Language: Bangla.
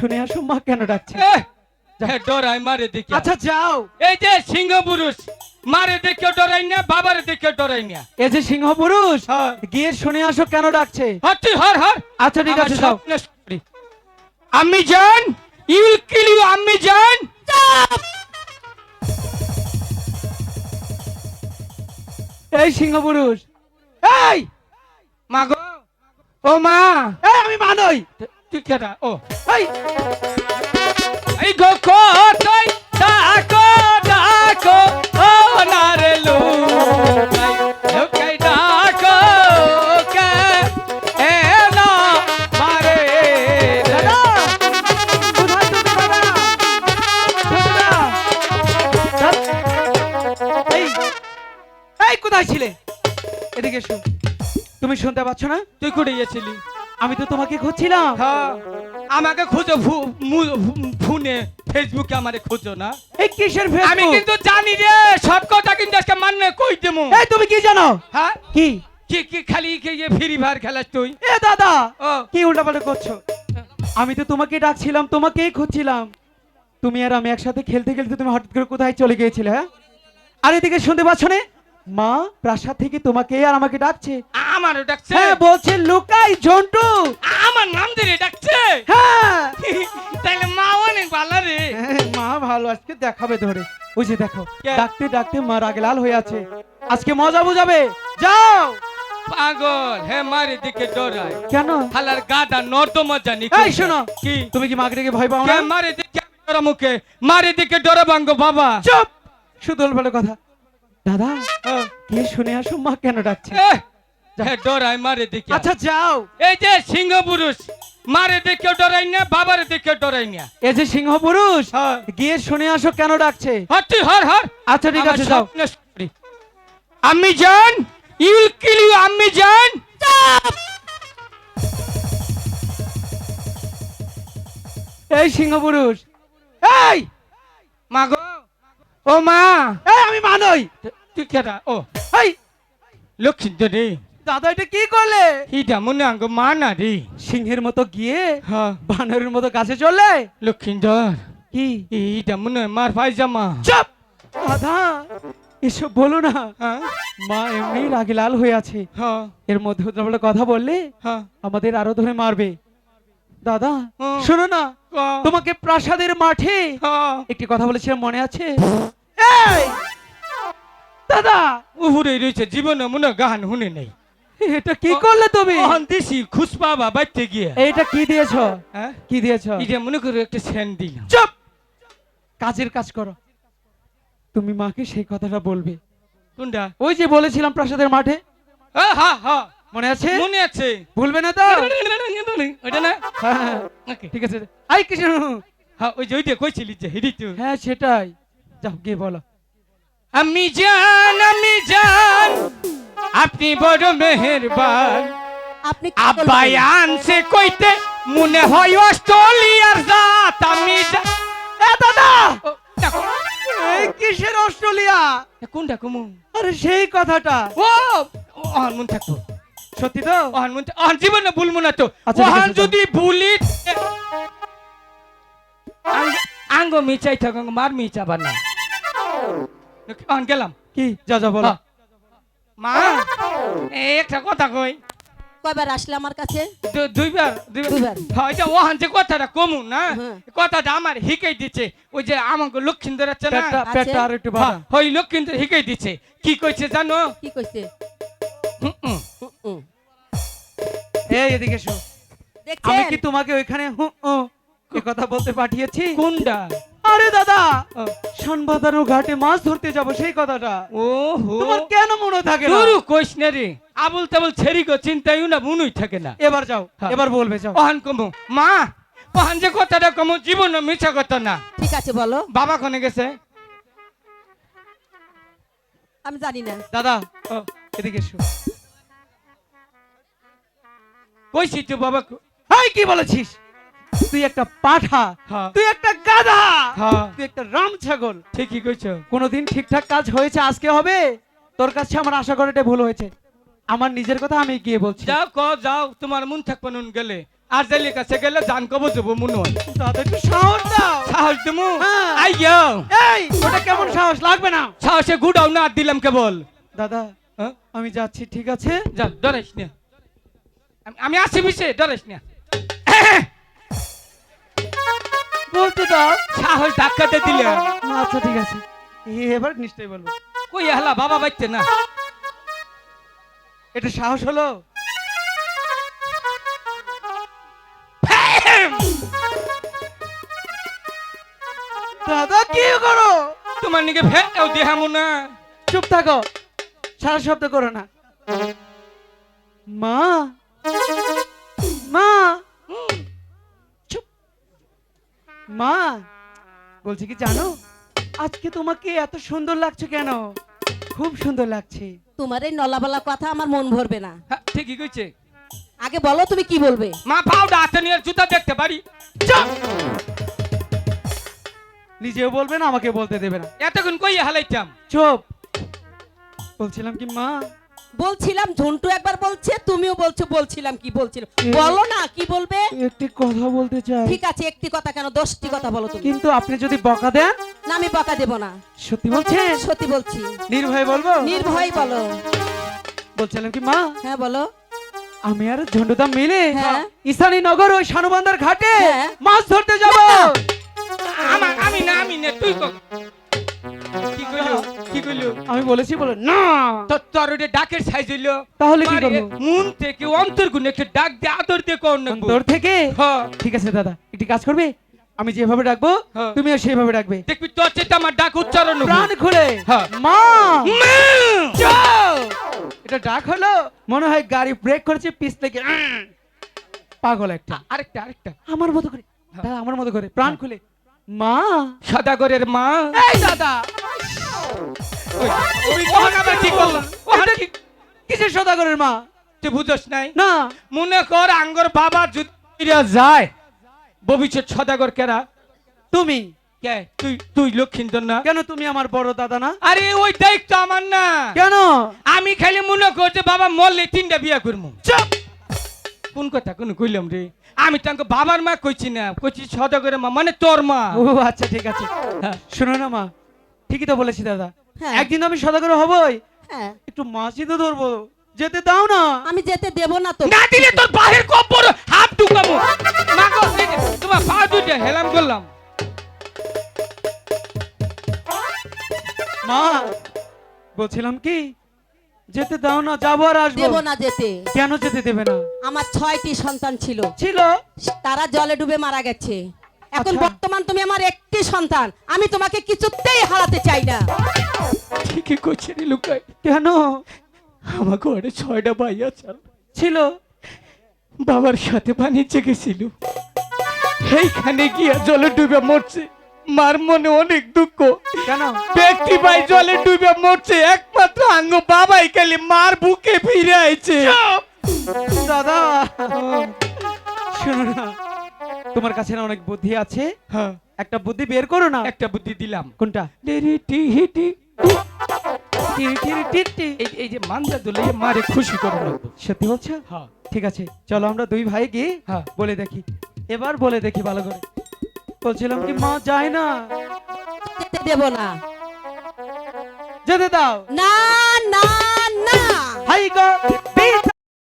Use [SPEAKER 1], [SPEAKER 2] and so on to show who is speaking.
[SPEAKER 1] শুনে আসো মা কেন ডাকছে?
[SPEAKER 2] ডরাই মারে দেখি
[SPEAKER 1] আচ্ছা যাও।
[SPEAKER 2] এই যে সিংহ পুরুষ মারে দেখে ডরাই না বাবারে দেখে ডরাই না।
[SPEAKER 1] এই যে সিংহ পুরুষ
[SPEAKER 2] হ্যাঁ।
[SPEAKER 1] গিয়ে শুনে আসো কেন ডাকছে?
[SPEAKER 2] তুই হর হর।
[SPEAKER 1] আচ্ছা ঠিক আছে যাও।
[SPEAKER 2] আমি জান ইউল কিল ইউ আমি জান।
[SPEAKER 1] এই সিংহ পুরুষ। এই!
[SPEAKER 2] মাগো। ও মা!
[SPEAKER 1] এই আমি মানই
[SPEAKER 2] তুই কেডা? ও,
[SPEAKER 1] এই!
[SPEAKER 2] এই গো কোথায় ডাকো ডাকো, ও নারে লু। লোকাই না মারে।
[SPEAKER 1] দাদা কোথায় কোথায় ছিলে? এদিকে এসো। তুমি শুনতে পাচ্ছ না?
[SPEAKER 2] তুই কুড়ে গেছিলি
[SPEAKER 1] আমি তো তোমাকে খুঁজছিলাম।
[SPEAKER 2] হ্যাঁ আমাকে খুঁজো ফোনে ফেসবুকে আমারে খুঁজো না।
[SPEAKER 1] এই কিসের ফেসবুক আমি
[SPEAKER 2] কিন্তু জানি রে সব কথা কিন্তু আজকে মান্য কই দেবো?
[SPEAKER 1] এই তুমি কি জানো?
[SPEAKER 2] হ্যাঁ?
[SPEAKER 1] কি?
[SPEAKER 2] কি কি খালি কি যে ফ্রি ফায়ার খেলাস তুই?
[SPEAKER 1] এ দাদা কি উল্টাপাল্টা করছ? আমি তো তোমাকে ডাকছিলাম তোমাকেই খুঁজছিলাম। তুমি আর আমি একসাথে খেলতে খেলতে তুমি হঠাৎ করে কোথায় চলে গিয়েছিলে হ্যাঁ? আর এদিকে শুনতে পাচ্ছ না? মা প্রাসাদ থেকে তোমাকে আর আমাকে ডাকছে।
[SPEAKER 2] আমারও ডাকছে।
[SPEAKER 1] হ্যাঁ বলছে লুকাই ঝন্টু।
[SPEAKER 2] আমার নাম ধরে ডাকছে।
[SPEAKER 1] হ্যাঁ।
[SPEAKER 2] তাহলে মা অনেক ভালো রে।
[SPEAKER 1] হ্যাঁ, মা ভালো আজকে দেখাবে ধরে। ওই যে দেখো ডাকতে ডাকতে মা রাগে লাল হয়ে আছে। আজকে মজা বুঝাবে। যাও।
[SPEAKER 2] পাগল হে মারি দিকে ডরায়।
[SPEAKER 1] কেন?
[SPEAKER 2] হালার গাদা নর্দমা জানি
[SPEAKER 1] এই শোনো।
[SPEAKER 2] কি?
[SPEAKER 1] তুমি কি মাকে ডেকে ভয় পাও না?
[SPEAKER 2] মারি দিকে? ডরা মুখে মারি দিকে ডরা ভাঙ্গ বাবা।
[SPEAKER 1] চুপ। শুধু ভালো কথা। দাদা
[SPEAKER 2] ও,
[SPEAKER 1] শুনে আসো মা কেন ডাকছে?
[SPEAKER 2] ডরাই মারি দিকে
[SPEAKER 1] আচ্ছা যাও।
[SPEAKER 2] এই যে সিংহ পুরুষ মারে দেখে ডরাই না বাবারে দেখে ডরাই না।
[SPEAKER 1] এই যে সিংহ পুরুষ
[SPEAKER 2] হ্যাঁ।
[SPEAKER 1] গিয়ে শুনে আসো কেন ডাকছে?
[SPEAKER 2] তুই হর হর।
[SPEAKER 1] আচ্ছা ঠিক আছে যাও।
[SPEAKER 2] আমি জান ইউল কিল ইউ আমি জান।
[SPEAKER 1] এই সিংহ পুরুষ। এই
[SPEAKER 2] মাগো। ও মা!
[SPEAKER 1] এই আমি মানই
[SPEAKER 2] তুই কেডা ও।
[SPEAKER 1] এই
[SPEAKER 2] লক্ষ্মী রে।
[SPEAKER 1] দাদা এটা কি করলে?
[SPEAKER 2] হিটা মনে আঙ্গ মা না রে।
[SPEAKER 1] সিংহের মতো গিয়ে
[SPEAKER 2] হ্যাঁ
[SPEAKER 1] বানরের মতো কাছে চললে
[SPEAKER 2] লক্ষ্মীন্দর
[SPEAKER 1] কি?
[SPEAKER 2] এইটা মনে হয় মার পায়জামা।
[SPEAKER 1] চুপ! দাদা এসব বলো না।
[SPEAKER 2] হ্যাঁ
[SPEAKER 1] মা এমনি রাগে লাল হয়ে আছে।
[SPEAKER 2] হ্যাঁ
[SPEAKER 1] এর মধ্যে কথা বললে
[SPEAKER 2] হ্যাঁ
[SPEAKER 1] আমাদের আরও ধরে মারবে। দাদা শোনো না
[SPEAKER 2] হ্যাঁ,
[SPEAKER 1] তোমাকে প্রাসাদের মাঠে
[SPEAKER 2] হ্যাঁ।
[SPEAKER 1] একটি কথা বলেছিলাম মনে আছে? দাদা!
[SPEAKER 2] উহুরে রয়েছে জীবনে মনে গান শুনে নেই।
[SPEAKER 1] এটা কি করলে তুমি?
[SPEAKER 2] দিছি খুশ পাবা বাইতে গিয়ে।
[SPEAKER 1] এইটা কি দিয়েছ?
[SPEAKER 2] হ্যাঁ?
[SPEAKER 1] কি দিয়েছ?
[SPEAKER 2] এটা মনে করে একটা সেন দিলাম।
[SPEAKER 1] চুপ! কাজের কাজ করো। তুমি মাকে সেই কথাটা বলবে।
[SPEAKER 2] কোনটা?
[SPEAKER 1] ওই যে বলেছিলাম প্রাসাদের মাঠে।
[SPEAKER 2] হ্যাঁ হ্যাঁ হ্যাঁ।
[SPEAKER 1] মনে আছে?
[SPEAKER 2] মনে আছে।
[SPEAKER 1] ভুলবে না তো?
[SPEAKER 2] ওইটা না।
[SPEAKER 1] ঠিক আছে। আই কৃষ্ণ।
[SPEAKER 2] হ্যাঁ ওই যে ওইটা কইছিলি যে হিরি তো।
[SPEAKER 1] হ্যাঁ সেটাই। যাও গিয়ে বলো।
[SPEAKER 2] আমি জান আমি জান আপনি বড় মেহেরবান।
[SPEAKER 3] আপনি
[SPEAKER 2] আব্বাই? আনছে কইতে মনে হয় অস্ট্রেলিয়ার জাত আমি
[SPEAKER 1] এ দাদা! এই কিসের অস্ট্রেলিয়া?
[SPEAKER 2] এ কোনটা কমু?
[SPEAKER 1] আরে সেই কথাটা।
[SPEAKER 2] ও মন থাকব
[SPEAKER 1] সত্যি তো?
[SPEAKER 2] অহন মন অহন জীবনে ভুলবো না তো অহন যদি ভুলি আঙ্গ- মিচাই থাক মার মিচাবার না অহন গেলাম?
[SPEAKER 1] কি? যা যা বলো।
[SPEAKER 2] হ্যাঁ। মা একটা কথা কই।
[SPEAKER 3] কয়বার আসলে আমার কাছে?
[SPEAKER 2] দুইবার দুইবার।
[SPEAKER 3] দুইবার।
[SPEAKER 2] হ্যাঁ এটা ওহান যে কথাটা কমু না?
[SPEAKER 3] হ্যাঁ।
[SPEAKER 2] কথাটা আমার হিকাই দিচ্ছে ওই যে আমাকে লক্ষ্মীন্দর আছে না?
[SPEAKER 1] পেটটা আর একটু
[SPEAKER 2] হ্যাঁ,
[SPEAKER 1] বাড়া
[SPEAKER 2] ওই লক্ষ্মীন্দর হিকাই দিচ্ছে কি কইছে জানো?
[SPEAKER 3] কি কইছে।
[SPEAKER 1] এই এদিকে এসো। আমি কি তোমাকে ওইখানে হু কথা বলতে পাঠিয়েছি?
[SPEAKER 2] কোনটা?
[SPEAKER 1] আরে দাদা!
[SPEAKER 2] ও,
[SPEAKER 1] ঘাটে মাছ ধরতে যাব সেই কথাটা।
[SPEAKER 2] ওহো
[SPEAKER 1] তোমার কেন মনে থাকে না?
[SPEAKER 2] দুরু কইস না রে। আবুল তাবুল ছেড়ি গো চিন্তাইও না মনুই থাকে না।
[SPEAKER 1] এবার যাও
[SPEAKER 2] হ্যাঁ।
[SPEAKER 1] এবার বলবে যাও।
[SPEAKER 2] ওহান কমু। মা ওহান যে কথাটা কমু জীবন মিছা কথা না।
[SPEAKER 3] ঠিক আছে বলো।
[SPEAKER 2] বাবা কোনে গেছে?
[SPEAKER 3] আমি জানি না।
[SPEAKER 1] দাদা এদিকে এসো।
[SPEAKER 2] কইছি তো বাবা?
[SPEAKER 1] হাই কি বলেছিস? তুই একটা পাঠা
[SPEAKER 2] হ্যাঁ।
[SPEAKER 1] তুই একটা গাধা
[SPEAKER 2] হ্যাঁ।
[SPEAKER 1] তুই একটা রাম ছাগল।
[SPEAKER 2] ঠিকই কইছো।
[SPEAKER 1] কোনোদিন ঠিকঠাক কাজ হয়েছে আজকে হবে? তোর কাছে আমার আশা করাটা ভুল হয়েছে। আমার নিজের কথা আমি গিয়ে বলছি।
[SPEAKER 2] যাও ক যাও তোমার মন থাকবে নুন গেলে। আর জালি কাছে গেলে জান কব যাব মনে। হয়
[SPEAKER 1] দাদা একটু সাহস দাও।
[SPEAKER 2] সাহস দিমু?
[SPEAKER 1] হ্যাঁ।
[SPEAKER 2] আইয়া।
[SPEAKER 1] এই ওটা কেমন সাহস? লাগবে না।
[SPEAKER 2] সাহসে গুড়াও না আর দিলাম কেবল।
[SPEAKER 1] দাদা? আমি যাচ্ছি ঠিক আছে?
[SPEAKER 2] যা ডরাইস না আমি- আসি বিছে ডরাইস না
[SPEAKER 1] বলতে দাও
[SPEAKER 2] সাহস ধাক্কাতে দিলে
[SPEAKER 1] আচ্ছা ঠিক আছে। এবার নিশ্চয়ই বলব।
[SPEAKER 2] কই হালা বাবা বাইতে না।
[SPEAKER 1] এটা সাহস হলো? দাদা কি করো?
[SPEAKER 2] তোমার নিকে ফেও দেহামু না।
[SPEAKER 1] চুপ থাকো। সারা শব্দ করো না। মা মা। চুপ। মা বলছি কি জানো? আজকে তোমাকে এত সুন্দর লাগছে কেন? খুব সুন্দর লাগছে।
[SPEAKER 3] তোমার এই নলাবালা কথা আমার মন ভরবে না।
[SPEAKER 2] হ্যাঁ, ঠিকই কইছে।
[SPEAKER 3] আগে বলো তুমি কি বলবে?
[SPEAKER 2] মা পাউডা হাতে নিয়ে জুতা দেখতে পারি।
[SPEAKER 1] চুপ! নিজেও বলবে না আমাকে বলতে দেবে না।
[SPEAKER 2] এতক্ষণ কই হালাইতাম।
[SPEAKER 1] চুপ। বলছিলাম কি মা
[SPEAKER 3] বলছিলাম ঝন্টু একবার বলছে তুমিও বলছো বলছিলাম কি বলছিলাম বলো না কি বলবে?
[SPEAKER 1] একটি কথা বলতে চাই।
[SPEAKER 3] ঠিক আছে একটি কথা কেন? দশটি কথা বলো তুমি।
[SPEAKER 1] কিন্তু আপনি যদি বকা দেন?
[SPEAKER 3] না আমি বকা দেব না।
[SPEAKER 1] সত্যি বলছেন?
[SPEAKER 3] সত্যি বলছি।
[SPEAKER 1] নির্ভয় বলব?
[SPEAKER 3] নির্ভয় বলো।
[SPEAKER 1] বলছিলাম কি মা?
[SPEAKER 3] হ্যাঁ বলো।
[SPEAKER 1] আমি আর ঝন্ডুদা মিলে
[SPEAKER 3] হ্যাঁ।
[SPEAKER 1] ঈশানী নগর ওই শানুবান্দার ঘাটে
[SPEAKER 3] হ্যাঁ।
[SPEAKER 1] মাছ ধরতে যাব।
[SPEAKER 2] আমি না আমি না তুই কি
[SPEAKER 1] আমি বলেছি বলে না!
[SPEAKER 2] তো তোর ওটা ডাকের সাইজ হইল।
[SPEAKER 1] তাহলে কি করব?
[SPEAKER 2] মন থেকে অন্তর গুণ একটু ডাক দিয়ে আদর দিয়ে কোন না
[SPEAKER 1] তোর থেকে?
[SPEAKER 2] হ্যাঁ।
[SPEAKER 1] ঠিক আছে দাদা একটি কাজ করবে? আমি যেভাবে ডাকবো
[SPEAKER 2] হ্যাঁ।
[SPEAKER 1] তুমিও সেইভাবে ডাকবে।
[SPEAKER 2] দেখবি তোর চেয়ে আমার ডাক উচ্চারণ
[SPEAKER 1] প্রাণ খুলে।
[SPEAKER 2] হ্যাঁ।
[SPEAKER 1] মা! এটা ডাক হলো মনে হয় গাড়ি ব্রেক করেছে পিছ থেকে পাগল একটা।
[SPEAKER 2] আরেকটা আরেকটা।
[SPEAKER 1] আমার মতো করে। দাদা আমার মতো করে। প্রাণ খুলে। মা!
[SPEAKER 2] সদাগরের মা।
[SPEAKER 1] এই দাদা! কিসের সদাগরের মা?
[SPEAKER 2] তুই বুঝস নাই?
[SPEAKER 1] না।
[SPEAKER 2] মনে কর আঙ্গর বাবা যায়। ভবিষ্যৎ সদাগর কেরা?
[SPEAKER 1] তুমি?
[SPEAKER 2] কে? তুই তুই লক্ষিন্দর না?
[SPEAKER 1] কেন তুমি আমার বড় দাদা না?
[SPEAKER 2] আরে ওই দায়িত্ব আমার না।
[SPEAKER 1] কেন?
[SPEAKER 2] আমি খালি মনে কর যে বাবা মরলে তিনটা বিয়া করব
[SPEAKER 1] চুপ!
[SPEAKER 2] কোন কথা কোন কইলাম রে? আমি তাকে বাবার মা কইছি না। কইছি সদাগরের মা মানে তোর মা।
[SPEAKER 1] ও আচ্ছা ঠিক আছে।
[SPEAKER 2] হ্যাঁ।
[SPEAKER 1] শোনো না মা ঠিকই তো বলেছি দাদা। একদিন আমি সদাগর হবই।
[SPEAKER 3] হ্যাঁ।
[SPEAKER 1] একটু মাছি ধরবো। যেতে দাও না।
[SPEAKER 3] আমি যেতে দেব না তো।
[SPEAKER 2] না দিলে তোর বাহির কপর হাত ঢুকাবো। মা গো তোমার পা দুইটা হেলাম করলাম।
[SPEAKER 1] মা বলছিলাম কি যেতে দাও না যাব আর আসব।
[SPEAKER 3] দেব না যেতে।
[SPEAKER 1] কেন যেতে দেবে না?
[SPEAKER 3] আমার ছয়টি সন্তান ছিল।
[SPEAKER 1] ছিল?
[SPEAKER 3] তারা জলে ডুবে মারা গেছে। এখন
[SPEAKER 1] আচ্ছা।
[SPEAKER 3] বর্তমান তুমি আমার একটি সন্তান। আমি তোমাকে কিছুতেই হারাতে চাই না।
[SPEAKER 2] ঠিকই কইছে রে লুকাই
[SPEAKER 1] কেন?
[SPEAKER 2] আমার ঘরে ছয়টা ভাই আছে
[SPEAKER 1] ছিল।
[SPEAKER 2] বাবার সাথে বাণিজ্যে গেছিল। সেইখানে গিয়া জলে ডুবে মরছে। মার মনে অনেক দুঃখ।
[SPEAKER 1] কেন?
[SPEAKER 2] ব্যক্তি ভাই জলে ডুবে মরছে। একমাত্র আঙ্গ বাবাই খালি মার বুকে ফিরে আইছে।
[SPEAKER 1] দাদা শোনো না। তোমার কাছে না অনেক বুদ্ধি আছে?
[SPEAKER 2] হ্যাঁ।
[SPEAKER 1] একটা বুদ্ধি বের করো না।
[SPEAKER 2] একটা বুদ্ধি দিলাম।
[SPEAKER 1] কোনটা?
[SPEAKER 2] এই এই যে মান্দা দুলে মারে খুশি করে
[SPEAKER 1] সত্যি বলছো?
[SPEAKER 2] হ্যাঁ।
[SPEAKER 1] ঠিক আছে চলো আমরা দুই ভাই গিয়ে
[SPEAKER 2] হ্যাঁ।
[SPEAKER 1] বলে দেখি। এবার বলে দেখি ভালো করে। বলছিলাম কি মা যায় না।
[SPEAKER 3] দেব না।
[SPEAKER 1] যেতে দাও।
[SPEAKER 3] না না না।
[SPEAKER 1] হাই গো